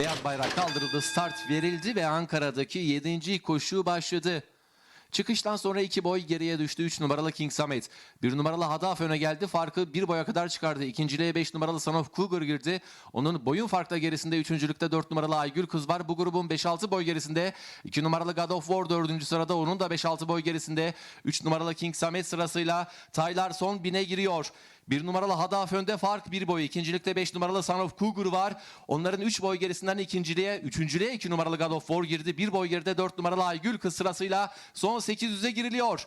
Beyaz bayrak kaldırıldı, start verildi ve Ankara'daki 7. koşu başladı. Çıkıştan sonra iki boy geriye düştü. 3 numaralı King Samet. 1 numaralı Hadaf öne geldi. Farkı bir boya kadar çıkardı. İkinciliğe 5 numaralı Son of Cougar girdi. Onun boyun farkla gerisinde. Üçüncülükte 4 numaralı Aygül Kız var. Bu grubun 5-6 boy gerisinde. 2 numaralı God of War 4. sırada. Onun da 5-6 boy gerisinde. 3 numaralı King Samet sırasıyla Taylar son bine giriyor. Bir numaralı Hadaf önde fark bir boy. İkincilikte 5 numaralı Son of Cougar var. Onların 3 boy gerisinden ikinciliğe, üçüncülüğe 2 numaralı God of War girdi. Bir boy geride 4 numaralı Aygül Kız sırasıyla son 800'e giriliyor.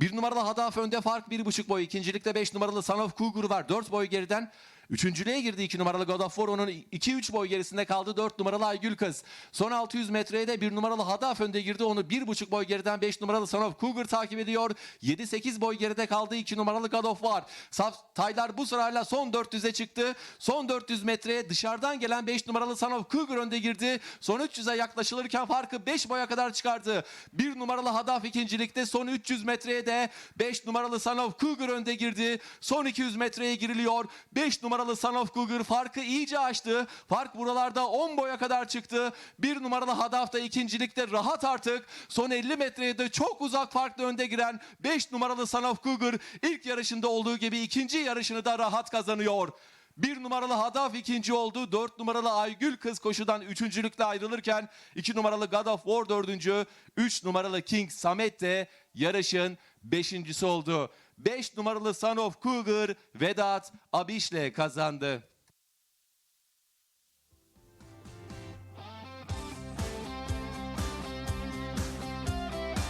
Bir numaralı Hadaf önde fark bir buçuk boy. İkincilikte 5 numaralı Son of Cougar var. 4 boy geriden. Üçüncülüğe girdi 2 numaralı God of War. Onun 2-3 boy gerisinde kaldı 4 numaralı Aygül Kız. Son 600 metreye de 1 numaralı Hadaf önde girdi. Onu 1,5 boy geriden 5 numaralı Son of Cougar takip ediyor. 7-8 boy geride kaldı 2 numaralı God of War. Saf Taylar bu sırayla son 400'e çıktı. Son 400 metreye dışarıdan gelen 5 numaralı Son of Cougar önde girdi. Son 300'e yaklaşılırken farkı 5 boya kadar çıkardı. 1 numaralı Hadaf ikincilikte son 300 metreye de 5 numaralı Son of Cougar önde girdi. Son 200 metreye giriliyor. 5 numaralı Son of Cougar farkı iyice açtı. Fark buralarda 10 boya kadar çıktı. 1 numaralı Hadaf da ikincilikte rahat artık. Son 50 metreye de çok uzak farklı önde giren 5 numaralı Son of Cougar ilk yarışında olduğu gibi ikinci yarışını da rahat kazanıyor. Bir numaralı Hadaf ikinci oldu. Dört numaralı Aygül Kız koşudan üçüncülükle ayrılırken iki numaralı God of War dördüncü. Üç numaralı King Samet de yarışın beşincisi oldu. Beş numaralı Son of Cougar Vedat Abiş'le kazandı.